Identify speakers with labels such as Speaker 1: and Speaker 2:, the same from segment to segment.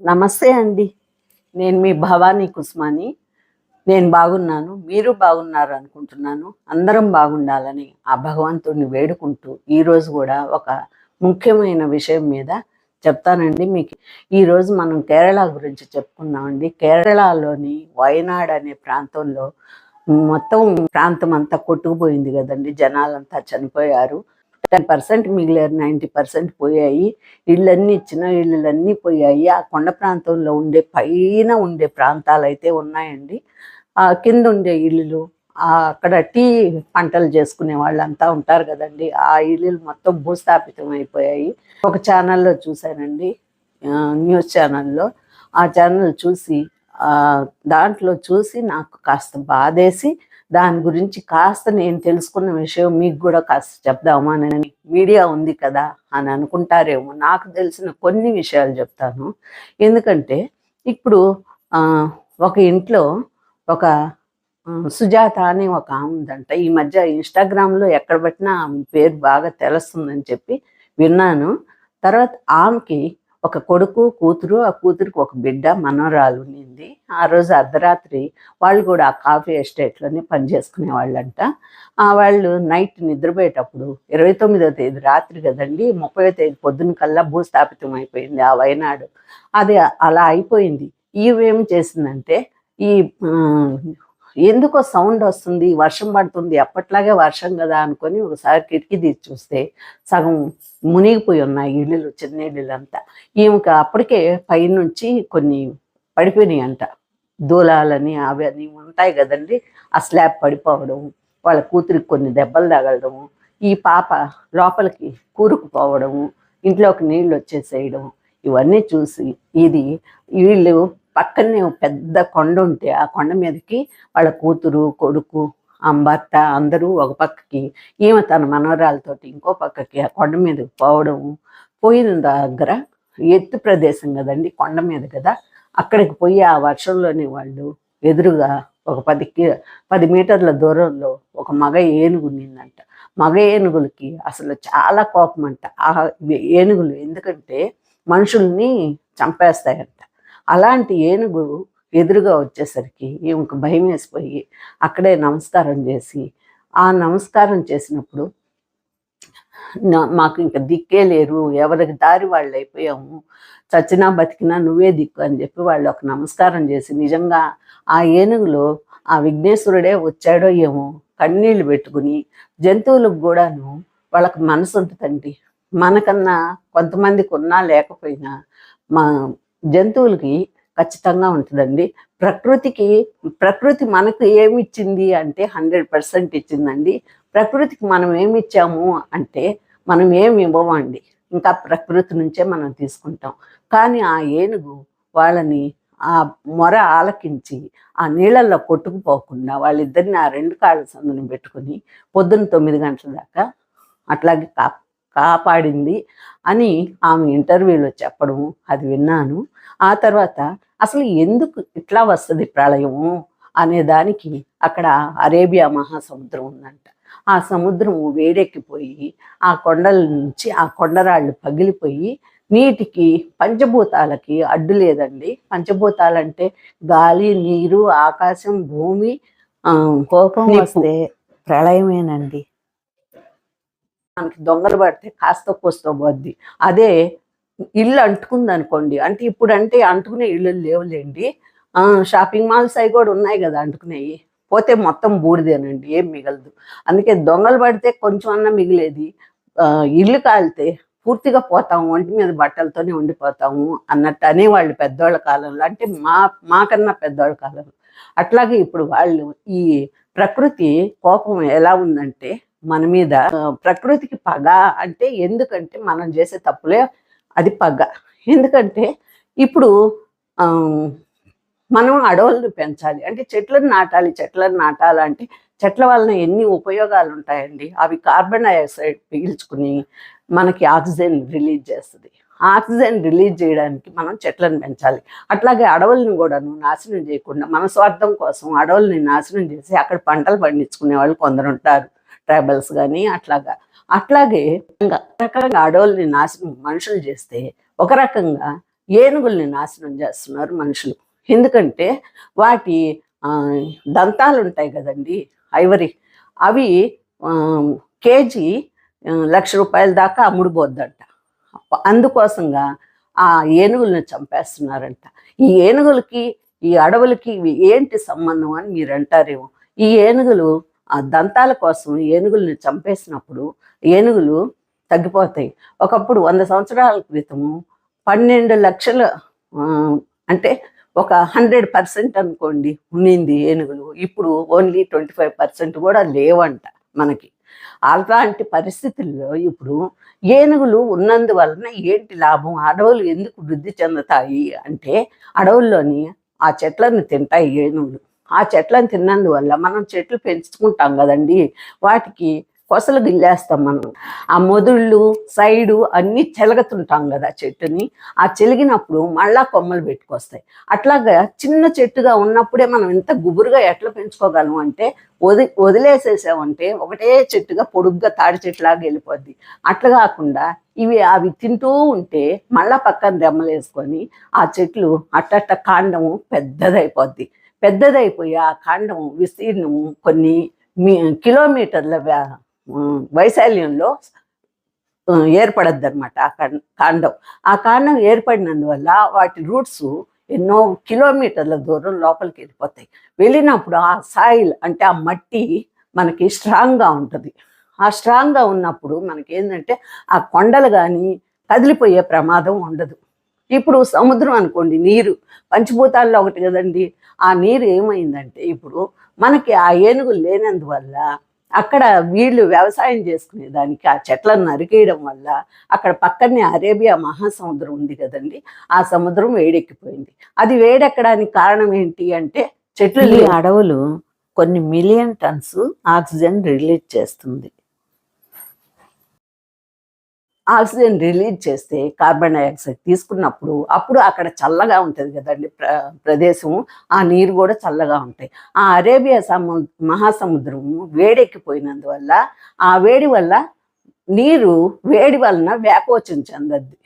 Speaker 1: నమస్తే అండి. నేను మీ భవానీ కుస్మాని. నేను బాగున్నాను. మీరు బాగున్నారు అనుకుంటున్నాను. అందరం బాగుండాలని ఆ భగవంతుడిని వేడుకుంటూ ఈరోజు కూడా ఒక ముఖ్యమైన విషయం మీద చెప్తానండి మీకు. ఈరోజు మనం కేరళ గురించి చెప్పుకున్నామండి కేరళలోని వయనాడ్ అనే ప్రాంతంలో మొత్తం ప్రాంతం అంతా కొట్టుకుపోయింది కదండి. జనాలంతా చనిపోయారు. టెన్ పర్సెంట్ మిగిలారు నైంటీ పర్సెంట్ పోయాయి. ఇళ్ళన్నీ చిన్న ఇళ్ళన్నీ పోయాయి. ఆ కొండ ప్రాంతంలో ఉండే పైన ఉండే ప్రాంతాలు అయితే ఉన్నాయండి. ఆ కింద ఉండే ఇల్లులు అక్కడ టీ పంటలు చేసుకునే వాళ్ళంతా ఉంటారు కదండి. ఆ ఇల్లులు మొత్తం భూస్థాపితం అయిపోయాయి. ఒక ఛానల్లో చూశానండి. న్యూస్ ఛానల్లో. ఆ ఛానల్ చూసి దాంట్లో చూసి నాకు కాస్త బాధేసి దాని గురించి కాస్త నేను తెలుసుకున్న విషయం మీకు కూడా కాస్త చెప్దామని మీడియా ఉంది కదా అని అనుకుంటారేమో. నాకు తెలిసిన కొన్ని విషయాలు చెప్తాను. ఎందుకంటే ఇప్పుడు ఒక ఇంట్లో ఒక సుజాత అని ఒక ఆమె ఉందంట. ఈ మధ్య ఇన్స్టాగ్రామ్లో ఎక్కడ పెట్టినా ఆమె పేరు బాగా తెలుస్తుందని చెప్పి విన్నాను. తర్వాత ఆమెకి ఒక కొడుకు కూతురు ఆ కూతురికి ఒక బిడ్డ మనోరాలు ఉండింది. ఆ రోజు అర్ధరాత్రి వాళ్ళు కూడా ఆ కాఫీ ఎస్టేట్లోనే పనిచేసుకునే వాళ్ళంట. ఆ వాళ్ళు నైట్ నిద్రపోయేటప్పుడు ఇరవై తొమ్మిదో తేదీ రాత్రి కదండి ముప్పై తేదీ పొద్దున కల్లా భూస్థాపితం అయిపోయింది ఆ వైనాడు అది అలా అయిపోయింది. ఈవేం చేసిందంటే ఈ ఎందుకో సౌండ్ వస్తుంది వర్షం పడుతుంది అప్పట్లాగే వర్షం కదా అనుకొని ఒకసారి కిటికీ తీసి చూస్తే సగం మునిగిపోయి ఉన్నాయి ఇళ్ళు చిన్న ఇళ్ళు అంతా ఈమెకి అప్పటికే పైనుంచి కొన్ని పడిపోయినాయి అంట దూలాలని అవి అని ఉంటాయి కదండి ఆ స్లాబ్ పడిపోవడం వాళ్ళ కూతురికి కొన్ని దెబ్బలు తగలడము ఈ పాప లోపలికి కూరుకుపోవడము ఇంట్లోకి నీళ్ళు వచ్చేసేయడం ఇవన్నీ చూసి ఇది వీళ్ళు పక్కనే పెద్ద కొండ ఉంటే ఆ కొండ మీదకి వాళ్ళ కూతురు కొడుకు అంబర్త అందరూ ఒక పక్కకి ఈమె తన మనవరాలతోటి ఇంకో పక్కకి ఆ కొండ మీదకి పోవడం పోయిన దగ్గర ఎత్తు ప్రదేశం కదండి కొండ మీద కదా అక్కడికి పోయి ఆ వర్షంలోని వాళ్ళు ఎదురుగా ఒక పది కి పది మీటర్ల దూరంలో ఒక మగ ఏనుగు నిందంట మగ ఏనుగులకి అసలు చాలా కోపం అంట ఆ ఏనుగులు ఎందుకంటే మనుషుల్ని చంపేస్తాయంట. అలాంటి ఏనుగు ఎదురుగా వచ్చేసరికి ఈమెకు భయం వేసిపోయి అక్కడే నమస్కారం చేసి ఆ నమస్కారం చేసినప్పుడు మాకు ఇంకా దిక్కే లేరు ఎవరికి దారి వాళ్ళు అయిపోయాము చచ్చినా బతికినా నువ్వే దిక్కు అని చెప్పి వాళ్ళు ఒక నమస్కారం చేసి నిజంగా ఆ ఏనుగులో ఆ విఘ్నేశ్వరుడే వచ్చాడో ఏమో కన్నీళ్ళు పెట్టుకుని జంతువులకు కూడాను వాళ్ళకి మనసు ఉంటుందండి. మనకన్నా కొంతమందికి ఉన్నా లేకపోయినా మా జంతువులకి ఖచ్చితంగా ఉంటుందండి. ప్రకృతికి ప్రకృతి మనకు ఏమి ఇచ్చింది అంటే హండ్రెడ్ పర్సెంట్ ఇచ్చిందండి. ప్రకృతికి మనం ఏమి ఇచ్చాము అంటే మనం ఏమి ఇవ్వమండి. ఇంకా ప్రకృతి నుంచే మనం తీసుకుంటాం. కానీ ఆ ఏనుగు వాళ్ళని ఆ మొర ఆలకించి ఆ నీళ్ళల్లో కొట్టుకుపోకుండా వాళ్ళిద్దరిని ఆ రెండు కాళ్ళ సందుని పెట్టుకుని పొద్దున్న తొమ్మిది గంటల దాకా అట్లాగే కాపు కాపాడింది అని ఆమె ఇంటర్వ్యూలో చెప్పడం అది విన్నాను. ఆ తర్వాత అసలు ఎందుకు ఇట్లా వస్తుంది ప్రళయము అనే దానికి అక్కడ అరేబియా మహాసముద్రం ఉందంట. ఆ సముద్రం వేడెక్కిపోయి ఆ కొండల నుంచి ఆ కొండరాళ్ళు పగిలిపోయి నీటికి పంచభూతాలకి అడ్డు లేదండి. పంచభూతాలంటే గాలి నీరు ఆకాశం భూమి
Speaker 2: కోపం. వస్తే ప్రళయమేనండి.
Speaker 1: మనకి దొంగలు పడితే కాస్త కూస్తో పోద్ది. అదే ఇల్లు అంటుకుంది అనుకోండి అంటే ఇప్పుడు అంటే అంటుకునే ఇళ్ళు లేవులేండి. షాపింగ్ మాల్స్ అవి కూడా ఉన్నాయి కదా అంటుకునేవి పోతే మొత్తం బూడిదేనండి. ఏం మిగలదు. అందుకే దొంగలు పడితే కొంచెం అన్నా మిగిలేది. ఇల్లు కాలితే పూర్తిగా పోతాము. ఒంటి మీద బట్టలతోనే ఉండిపోతాము అన్నట్టు అనేవాళ్ళు పెద్దవాళ్ళ కాలంలో. అంటే మా మాకన్నా పెద్దవాళ్ళ కాలంలో. అట్లాగే ఇప్పుడు వాళ్ళు ఈ ప్రకృతి కోపం ఎలా ఉందంటే మన మీద ప్రకృతికి పగ అంటే ఎందుకంటే మనం చేసే తప్పులే అది పగ. ఎందుకంటే ఇప్పుడు మనం అడవులను పెంచాలి. అంటే చెట్లను నాటాలి చెట్లను నాటాలంటే చెట్ల వలన ఎన్ని ఉపయోగాలు ఉంటాయండి అవి కార్బన్ డైఆక్సైడ్ పీల్చుకుని మనకి ఆక్సిజన్ రిలీజ్ చేస్తుంది. ఆక్సిజన్ రిలీజ్ చేయడానికి మనం చెట్లను పెంచాలి. అట్లాగే అడవులను కూడాను నాశనం చేయకుండా మన స్వార్థం కోసం అడవుల్ని నాశనం చేసి అక్కడ పంటలు పండించుకునే వాళ్ళు కొందరు ఉంటారు ట్రైబల్స్ కానీ అట్లాగా. అట్లాగే రకరకంగా రకంగా అడవుల్ని నాశనం మనుషులు చేస్తే ఒక రకంగా ఏనుగుల్ని నాశనం చేస్తున్నారు మనుషులు. ఎందుకంటే వాటి దంతాలు ఉంటాయి కదండి ఐవరీ. అవి కేజీ లక్ష రూపాయల దాకా అమ్ముడుపోద్దంట. అందుకోసంగా ఆ ఏనుగులను చంపేస్తున్నారంట. ఈ ఏనుగులకి ఈ అడవులకి ఇవి ఏంటి సంబంధం అని మీరు అంటారేమో ఈ ఏనుగులు ఆ దంతాల కోసం ఏనుగులను చంపేసినప్పుడు ఏనుగులు తగ్గిపోతాయి. ఒకప్పుడు వంద సంవత్సరాల క్రితము పన్నెండు లక్షల అంటే ఒక హండ్రెడ్ పర్సెంట్ అనుకోండి ఉండింది ఏనుగులు. ఇప్పుడు ఓన్లీ ట్వంటీ ఫైవ్ పర్సెంట్ కూడా లేవంట మనకి. అలాంటి పరిస్థితుల్లో ఇప్పుడు ఏనుగులు ఉన్నందువలన ఏంటి లాభం? అడవులు ఎందుకు వృద్ధి చెందుతాయి? అంటే అడవుల్లోని ఆ చెట్లను తింటాయి ఏనుగులు. ఆ చెట్లను తిన్నందువల్ల మనం చెట్లు పెంచుకుంటాం కదండి. వాటికి కొసలు గిల్లేస్తాం మనం. ఆ మొదుళ్ళు సైడు అన్నీ చెలగతుంటాం కదా చెట్టుని. ఆ చెలిగినప్పుడు మళ్ళా కొమ్మలు పెట్టుకొస్తాయి. అట్లాగా చిన్న చెట్టుగా ఉన్నప్పుడే మనం ఇంత గుబురుగా ఎట్లా పెంచుకోగలం అంటే వది వదిలేసేసామంటే ఒకటే చెట్టుగా పొడుగ్గా తాడి చెట్టులాగా వెళ్ళిపోద్ది. అట్లా కాకుండా ఇవి అవి తింటూ ఉంటే మళ్ళా పక్కన దెమ్మలేసుకొని ఆ చెట్లు అట్టట్ట కాండము పెద్దదైపోద్ది. పెద్దదైపోయి ఆ కాండం విస్తీర్ణం కొన్ని మీ కిలోమీటర్ల వైశాల్యంలో ఏర్పడద్దు అనమాట ఆ కాండం. ఆ కాండం ఏర్పడినందువల్ల వాటి రూట్స్ ఎన్నో కిలోమీటర్ల దూరం లోపలికి వెళ్ళిపోతాయి. వెళ్ళినప్పుడు ఆ సాయిల్ అంటే ఆ మట్టి మనకి స్ట్రాంగ్గా ఉంటుంది. ఆ స్ట్రాంగ్గా ఉన్నప్పుడు మనకి ఏంటంటే ఆ కొండలు కానీ కదిలిపోయే ప్రమాదం ఉండదు. ఇప్పుడు సముద్రం అనుకోండి నీరు. పంచభూతాల్లో ఒకటి కదండి. ఆ నీరు ఏమైందంటే ఇప్పుడు మనకి ఆ ఏనుగులు లేనందువల్ల అక్కడ వీళ్ళు వ్యవసాయం చేసుకునే దానికి ఆ చెట్లను నరికేయడం వల్ల అక్కడ పక్కనే అరేబియా మహాసముద్రం ఉంది కదండి. ఆ సముద్రం వేడెక్కిపోయింది. అది వేడెక్కడానికి కారణం ఏంటి అంటే చెట్లు.
Speaker 2: అడవులు కొన్ని మిలియన్ టన్స్ ఆక్సిజన్ రిలీజ్ చేస్తుంది.
Speaker 1: ఆక్సిజన్ రిలీజ్ చేస్తే కార్బన్ డైఆక్సైడ్ తీసుకున్నప్పుడు అప్పుడు అక్కడ చల్లగా ఉంటుంది కదండి ప్ర ప్రదేశం ఆ నీరు కూడా చల్లగా ఉంటాయి. ఆ అరేబియా సము మహాసముద్రము వేడెక్కిపోయినందువల్ల ఆ వేడి వల్ల నీరు వేడి వలన వ్యాకోచం చెందద్ది.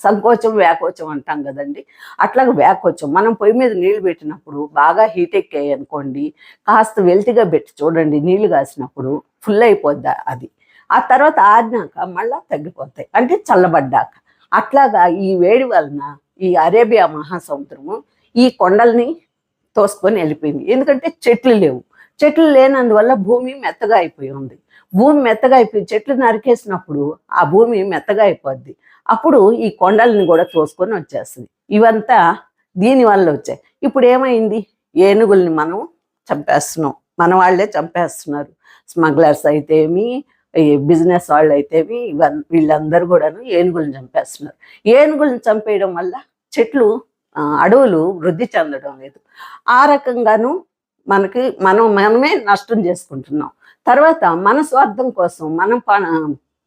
Speaker 1: సంకోచం వ్యాకోచం అంటాం కదండి. అట్లాగే వ్యాకోచం మనం పొయ్యి మీద నీళ్ళు పెట్టినప్పుడు బాగా హీట్ ఎక్కాయి అనుకోండి కాస్త వెల్తిగా పెట్టి చూడండి నీళ్ళు కాసినప్పుడు ఫుల్ అయిపోద్దా అది. ఆ తర్వాత ఆడినాక మళ్ళా తగ్గిపోతాయి. అంటే చల్లబడ్డాక. అట్లాగా ఈ వేడి వలన ఈ అరేబియా మహాసముద్రము ఈ కొండల్ని తోసుకొని వెళ్ళిపోయింది. ఎందుకంటే చెట్లు లేవు. చెట్లు లేనందువల్ల భూమి మెత్తగా అయిపోయి ఉంది. భూమి మెత్తగా అయిపోయి చెట్లు నరికేసినప్పుడు ఆ భూమి మెత్తగా అయిపోద్ది. అప్పుడు ఈ కొండల్ని కూడా తోసుకొని వచ్చేస్తుంది. ఇవంతా దీనివల్ల వచ్చాయి. ఇప్పుడు ఏమైంది? ఏనుగుల్ని మనం చంపేస్తున్నాం. మన వాళ్ళే చంపేస్తున్నారు. స్మగ్లర్స్ అయితేమి ఈ బిజినెస్ వాళ్ళు అయితే వీళ్ళందరూ కూడాను ఏనుగులను చంపేస్తున్నారు. ఏనుగులను చంపేయడం వల్ల చెట్లు అడవులు వృద్ధి చెందడం లేదు. ఆ రకంగాను మనకి మనం మనమే నష్టం చేసుకుంటున్నాం. తర్వాత మన స్వార్థం కోసం మనం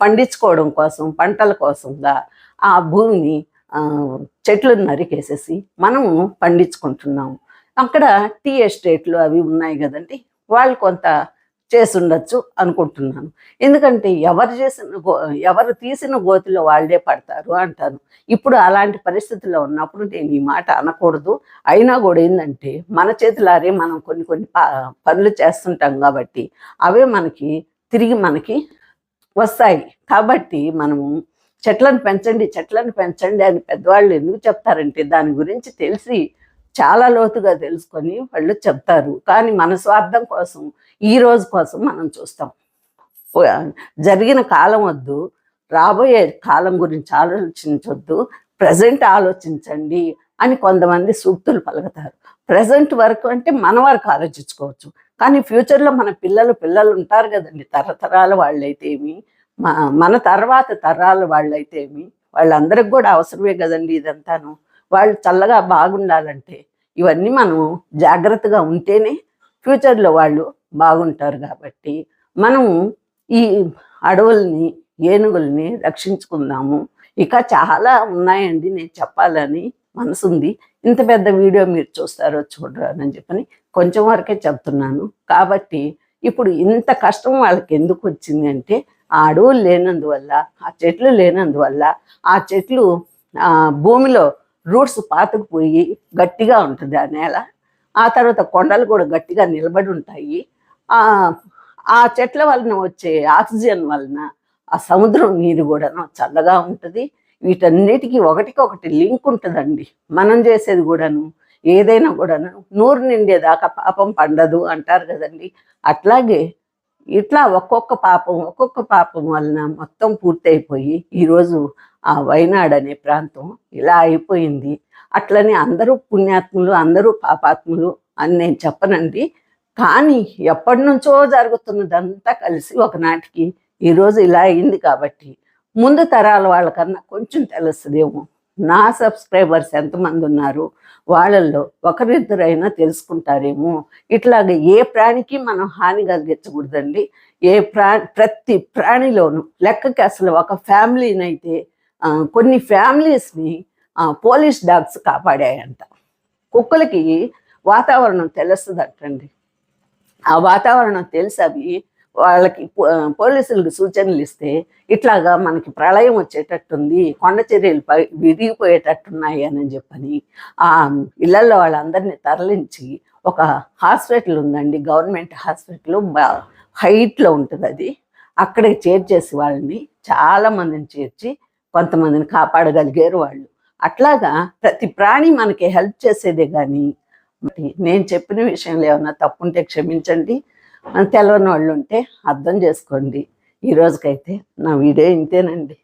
Speaker 1: పండించుకోవడం కోసం పంటల కోసంగా ఆ భూమిని చెట్లను నరికేసేసి మనము పండించుకుంటున్నాము. అక్కడ టీ ఎస్టేట్లు అవి ఉన్నాయి కదండి వాళ్ళు కొంత చేసుండొచ్చు అనుకుంటున్నాను. ఎందుకంటే ఎవరు చేసిన గో ఎవరు తీసిన గోతిలో వాళ్ళే పడతారు అంటాను. ఇప్పుడు అలాంటి పరిస్థితుల్లో ఉన్నప్పుడు నేను ఈ మాట అనకూడదు. అయినా కూడా ఏంటంటే మన చేతులారే మనం కొన్ని కొన్ని ప- పనులు చేస్తుంటాం కాబట్టి అవే మనకి తిరిగి మనకి వస్తాయి. కాబట్టి మనము చెట్లను పెంచండి చెట్లను పెంచండి అని పెద్దవాళ్ళు ఎందుకు చెప్తారంటే దాని గురించి తెలిసి చాలా లోతుగా తెలుసుకొని వాళ్ళు చెప్తారు. కానీ మన స్వార్థం కోసం ఈ రోజు కోసం మనం చూస్తాం. జరిగిన కాలం వద్దు రాబోయే కాలం గురించి ఆలోచించొద్దు ప్రజెంట్ ఆలోచించండి అని కొంతమంది సూక్తులు పలుకుతారు. ప్రజెంట్ వరకు అంటే మన వరకు ఆలోచించుకోవచ్చు. కానీ ఫ్యూచర్లో మన పిల్లలు పిల్లలు ఉంటారు కదండి తరతరాల వాళ్ళైతేమి మ- మన తర్వాత తరాల వాళ్ళైతేమి వాళ్ళందరికి కూడా అవసరమే కదండి ఇదంతాను. వాళ్ళు చల్లగా బాగుండాలంటే ఇవన్నీ మనం జాగ్రత్తగా ఉంటేనే ఫ్యూచర్లో వాళ్ళు బాగుంటారు కాబట్టి మనము ఈ అడవుల్ని ఏనుగుల్ని రక్షించుకుందాము. ఇక చాలా ఉన్నాయండి నేను చెప్పాలని మనసుంది. ఇంత పెద్ద వీడియో మీరు చూస్తారో చూడరానని చెప్పని కొంచెం వరకే చెప్తున్నాను. కాబట్టి ఇప్పుడు ఇంత కష్టం వాళ్ళకి ఎందుకు వచ్చింది అంటే ఆ అడవులు లేనందువల్ల ఆ చెట్లు లేనందువల్ల ఆ చెట్లు భూమిలో రూట్స్ పాతుకుపోయి గట్టిగా ఉంటుంది ఆ నేల. ఆ తర్వాత కొండలు కూడా గట్టిగా నిలబడి ఉంటాయి. ఆ ఆ చెట్ల వలన వచ్చే ఆక్సిజన్ వలన ఆ సముద్రం నీరు కూడా చల్లగా ఉంటుంది. వీటన్నిటికీ ఒకటికొకటి లింక్ ఉంటుందండి. మనం చేసేది కూడాను ఏదైనా కూడాను నూరు నిండేదాకా పాపం పండదు అంటారు కదండి. అట్లాగే ఇట్లా ఒక్కొక్క పాపం ఒక్కొక్క పాపం వలన మొత్తం పూర్తయిపోయి ఈరోజు ఆ వైనాడ్ అనే ప్రాంతం ఇలా అయిపోయింది. అట్లనే అందరూ పుణ్యాత్ములు అందరూ పాపాత్ములు అని నేను చెప్పనండి. కానీ ఎప్పటి నుంచో జరుగుతున్నదంతా కలిసి ఒకనాటికి ఈరోజు ఇలా అయింది కాబట్టి ముందు తరాల వాళ్ళకన్నా కొంచెం తెలుస్తుందేమో. నా సబ్స్క్రైబర్స్ ఎంతమంది ఉన్నారు? వాళ్ళల్లో ఒకరిద్దరైనా తెలుసుకుంటారేమో? ఇట్లాగ ఏ ప్రాణికి మనం హాని కలిగించకూడదండి. ఏ ప్రా ప్రతి ప్రాణిలోనూ లెక్కకి అసలు ఒక ఫ్యామిలీనైతే కొన్ని ఫ్యామిలీస్ని పోలీస్ డాగ్స్ కాపాడాయంట. కుక్కలకి వాతావరణం తెలుస్తుందటండి. ఆ వాతావరణం తెలిసి అవి వాళ్ళకి పో- పోలీసులకు సూచనలు ఇస్తే ఇట్లాగా మనకి ప్రళయం వచ్చేటట్టుంది కొండ చర్యలు పై విరిగిపోయేటట్టున్నాయి అని చెప్పని ఆ ఇళ్ళలో వాళ్ళందరినీ తరలించి ఒక హాస్పిటల్ ఉందండి గవర్నమెంట్ హాస్పిటల్ హైట్లో ఉంటుంది అది అక్కడికి చేర్చేసి వాళ్ళని చాలామందిని చేర్చి కొంతమందిని కాపాడగలిగారు వాళ్ళు. అట్లాగా ప్రతి ప్రాణి మనకి హెల్ప్ చేసేదే కానీ నేను చెప్పిన విషయంలో ఏమన్నా తప్పుంటే క్షమించండి. మన తెలవని వాళ్ళు ఉంటే అర్థం చేసుకోండి. ఈ రోజుకైతే నా వీడియో ఇంతేనండి.